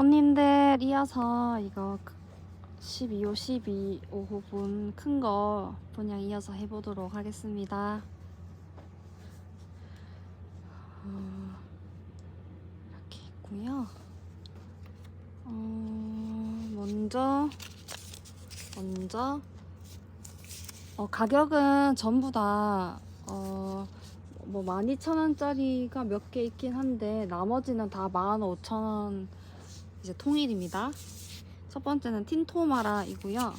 꽃님들 이어서 이거 12호 12호분 큰 거 분양 이어서 해보도록 하겠습니다. 어, 이렇게 있고요. 어, 먼저 먼저 어, 가격은 전부 다 어, 뭐 12,000원짜리가 몇 개 있긴 한데 나머지는 다 15,000원 이제 통일입니다. 첫 번째는 틴토마라이고요.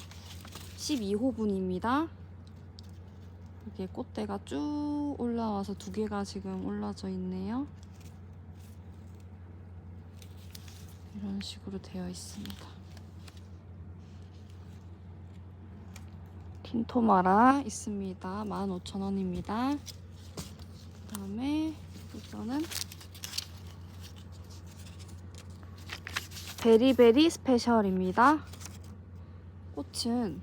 12호분입니다. 이게 꽃대가 쭉 올라와서 두 개가 지금 올라져 있네요. 이런 식으로 되어 있습니다. 틴토마라 있습니다. 15,000원입니다. 그 다음에 이거는 베리베리 스페셜입니다. 꽃은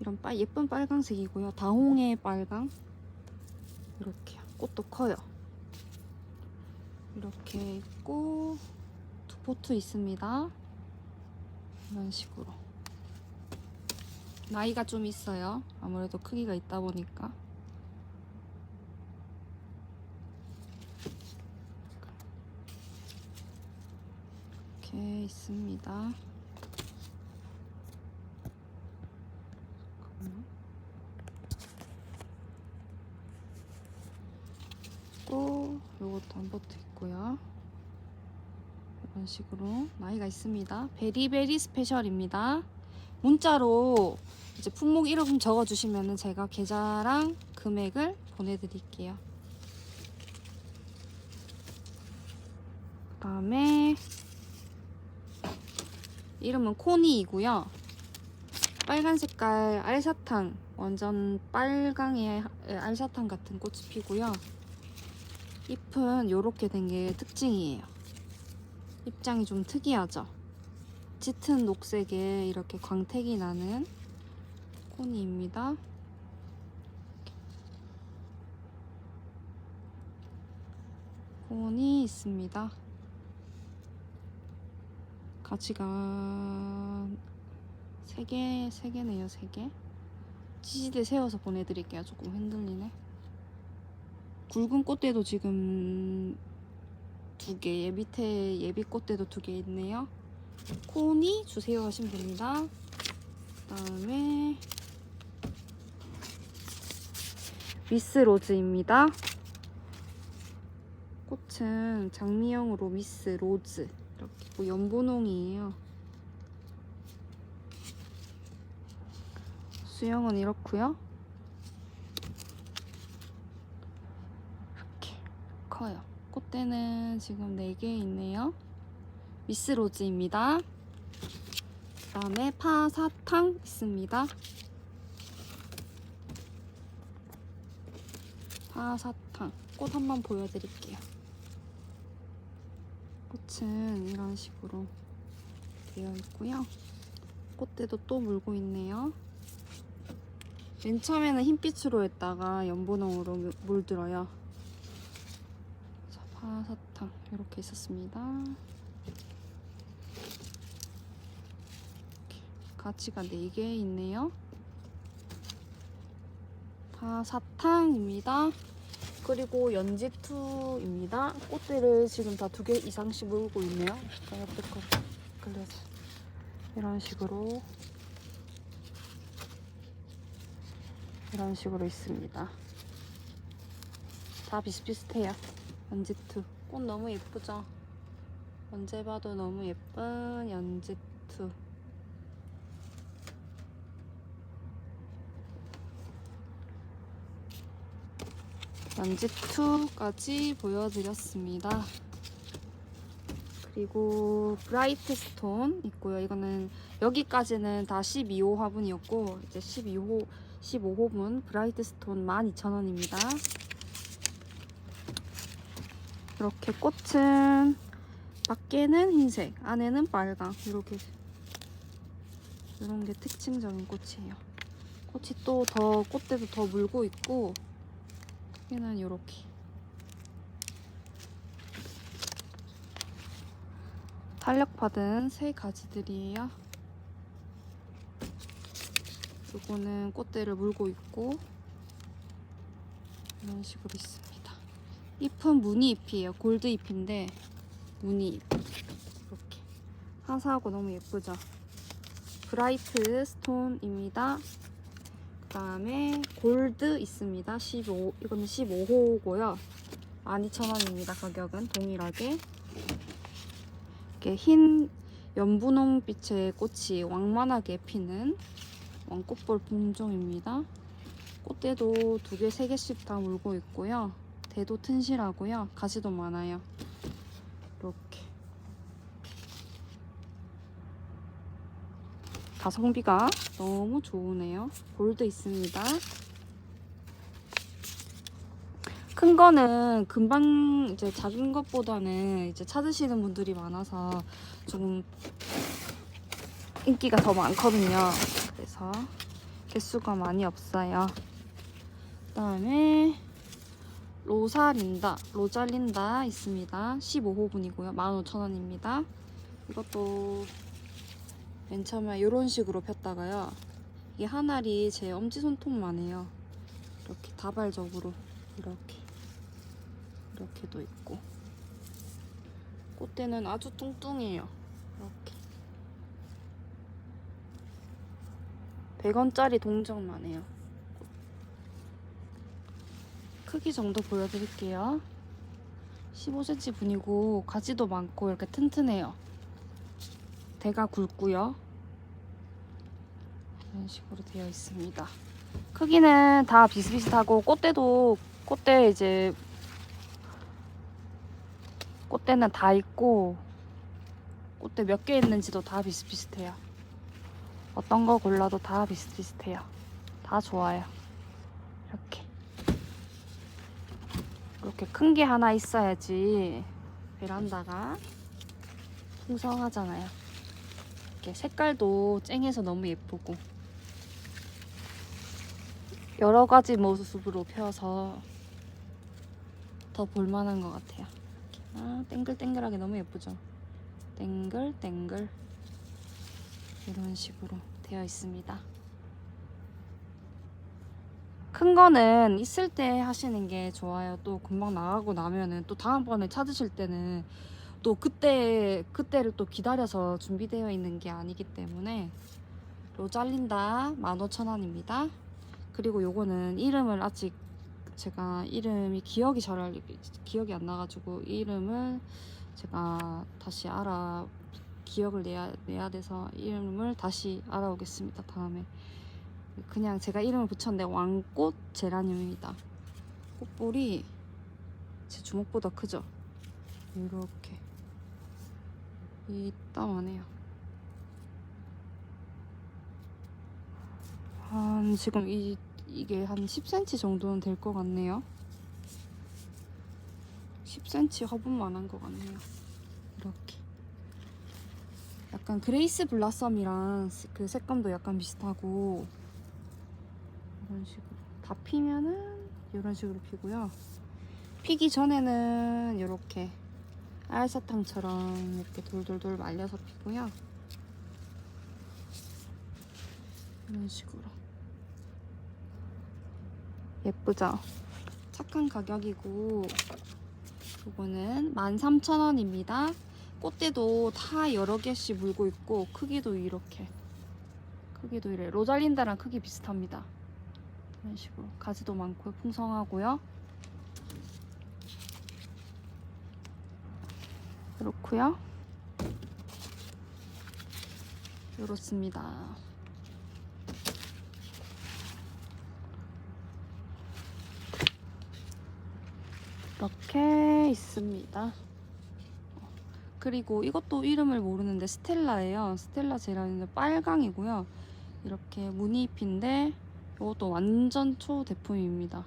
이런 빨, 예쁜 빨강색이고요. 다홍의 빨강. 이렇게 꽃도 커요. 이렇게 있고 두 포트 있습니다. 이런 식으로. 나이가 좀 있어요. 아무래도 크기가 있다 보니까. 이렇게 있습니다. 또 요것도 한 포트 있고요. 이런 식으로 나이가 있습니다. 베리베리 스페셜입니다. 문자로 이제 품목 이름 적어주시면 제가 계좌랑 금액을 보내드릴게요. 그 다음에 이름은 코니이고요. 빨간 색깔 알사탕 완전 빨강의 알사탕 같은 꽃이 피고요. 잎은 이렇게 된 게 특징이에요. 입장이 좀 특이하죠. 짙은 녹색에 이렇게 광택이 나는 코니입니다. 코니 있습니다. 가치가 3개, 3개네요, 3개. 지지대 세워서 보내드릴게요. 조금 흔들리네. 굵은 꽃대도 지금 두 개, 밑에 예비 꽃대도 두 개 있네요. 코니 주세요 하시면 됩니다. 그 다음에 미스 로즈입니다. 꽃은 장미형으로 미스 로즈 이렇게 뭐 연분홍이에요. 수영은 이렇고요. 이렇게 커요. 꽃대는 지금 4개 있네요. 미스 로즈입니다. 그 다음에 파사탕 있습니다. 파사탕 꽃 한번 보여드릴게요. 꽃은 이런 식으로 되어 있고요. 꽃대도 또 물고 있네요. 맨 처음에는 흰빛으로 했다가 연분홍으로 물- 물들어요. 자, 파사탕 이렇게 있었습니다. 가치가 4개 있네요. 파사탕입니다. 그리고 연지투입니다. 꽃들을 지금 다 두 개 이상씩 물고 있네요. 옆에 거 끌려서 이런 식으로 이런 식으로 있습니다. 다 비슷비슷해요. 연지투 꽃 너무 예쁘죠? 언제 봐도 너무 예쁜 연지투. 연지2까지 보여드렸습니다. 그리고 브라이트 스톤 있고요. 이거는 여기까지는 다 12호 화분이었고 이제 12호 15호분 브라이트 스톤 12,000원입니다. 이렇게 꽃은 밖에는 흰색, 안에는 빨강 이렇게 이런 게 특징적인 꽃이에요. 꽃이 또 더 꽃대도 더 물고 있고 크기는 이렇게 탄력받은 새 가지들이에요. 요거는 꽃대를 물고 있고 이런 식으로 있습니다. 잎은 무늬 잎이에요. 골드 잎인데 무늬 잎 이렇게 화사하고 너무 예쁘죠. 브라이트 스톤입니다. 그다음에 골드 있습니다. 15 이거는 15호고요. 12,000원입니다. 가격은 동일하게 이렇게 흰 연분홍 빛의 꽃이 왕만하게 피는 왕꽃볼 품종입니다. 꽃대도 두 개, 세 개씩 다 물고 있고요. 대도 튼실하고요. 가지도 많아요. 이렇게 가성비가 너무 좋으네요. 골드 있습니다. 큰 거는 금방 이제 작은 것보다는 이제 찾으시는 분들이 많아서 조금 인기가 더 많거든요. 그래서 개수가 많이 없어요. 그다음에 로사린다, 로잘린다 있습니다. 15호분이고요. 15,000원입니다. 이것도 맨 처음에 이런 식으로 폈다가요. 한 알이 제 엄지손톱만 해요. 이렇게 다발적으로 이렇게 이렇게도 있고 꽃대는 아주 뚱뚱해요. 이렇게 100원짜리 동전만 해요. 크기 정도 보여드릴게요. 15cm 분이고 가지도 많고 이렇게 튼튼해요. 대가 굵고요. 이런 식으로 되어 있습니다. 크기는 다 비슷비슷하고 꽃대도 꽃대 이제 꽃대는 다 있고 꽃대 몇 개 있는지도 다 비슷비슷해요. 어떤 거 골라도 다 비슷비슷해요. 다 좋아요. 이렇게 이렇게 큰 게 하나 있어야지 베란다가 풍성하잖아요. 이렇게 색깔도 쨍해서 너무 예쁘고 여러 가지 모습으로 펴서 더 볼만한 것 같아요. 아, 땡글땡글하게 너무 예쁘죠? 땡글땡글 이런 식으로 되어 있습니다. 큰 거는 있을 때 하시는 게 좋아요. 또 금방 나가고 나면은 또 다음번에 찾으실 때는 또 그때 그때를 또 기다려서 준비되어 있는 게 아니기 때문에 로 잘린다 15,000원입니다. 그리고 요거는 이름을 아직 제가 이름이 기억이 잘 알, 기억이 안 나가지고 이름을 제가 다시 알아 기억을 내야 내야 돼서 이름을 다시 알아오겠습니다. 다음에 그냥 제가 이름을 붙였는데 왕꽃 제라늄입니다. 꽃볼이 제 주먹보다 크죠? 이렇게 이따만해요. 한 지금 이 이게 한 10cm 정도는 될 것 같네요. 10cm 허분만 한 것 같네요. 이렇게. 약간 그레이스 블라썸이랑 그 색감도 약간 비슷하고 이런 식으로 다 피면은 이런 식으로 피고요. 피기 전에는 이렇게 알사탕처럼 이렇게 돌돌돌 말려서 피고요. 이런 식으로 예쁘죠? 착한 가격이고 이거는 13,000원입니다. 꽃대도 다 여러 개씩 물고 있고 크기도 이렇게 크기도 이래 로잘린다랑 크기 비슷합니다. 이런 식으로 가지도 많고 풍성하고요. 그렇고요. 이렇습니다. 이렇게 있습니다. 그리고 이것도 이름을 모르는데 스텔라예요. 스텔라 제라늄은 빨강이고요. 이렇게 무늬잎인데 이것도 완전 초대품입니다.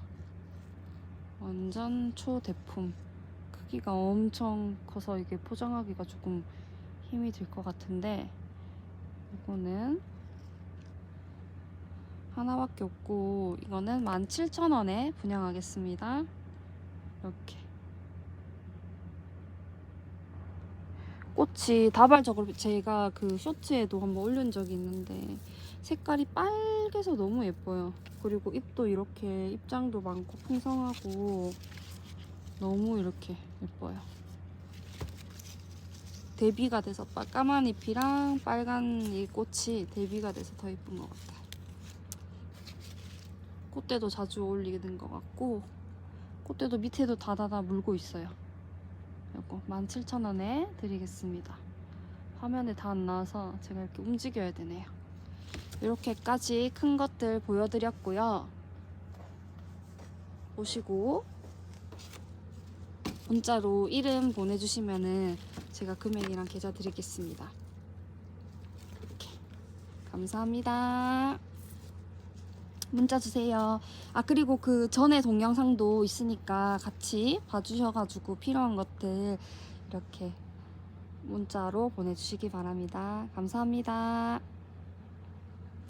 완전 초대품. 크기가 엄청 커서 이게 포장하기가 조금 힘이 들 것 같은데 이거는 하나밖에 없고 이거는 17,000원에 분양하겠습니다. 이렇게 꽃이 다발적으로 제가 그 쇼츠에도 한번 올린 적이 있는데 색깔이 빨개서 너무 예뻐요. 그리고 잎도 이렇게 잎장도 많고 풍성하고 너무 이렇게 예뻐요. 대비가 돼서 빨- 까만 잎이랑 빨간 이 꽃이 대비가 돼서 더 예쁜 것 같아요. 꽃대도 자주 어울리게 된 것 같고 꽃대도 밑에도 다다다 물고 있어요. 요거 17,000원에 드리겠습니다. 화면에 다 안 나와서 제가 이렇게 움직여야 되네요. 이렇게까지 큰 것들 보여드렸고요. 보시고 문자로 이름 보내주시면은 제가 금액이랑 계좌 드리겠습니다. 이렇게 감사합니다. 문자 주세요. 아 그리고 그 전에 동영상도 있으니까 같이 봐주셔가지고 필요한 것들 이렇게 문자로 보내주시기 바랍니다. 감사합니다.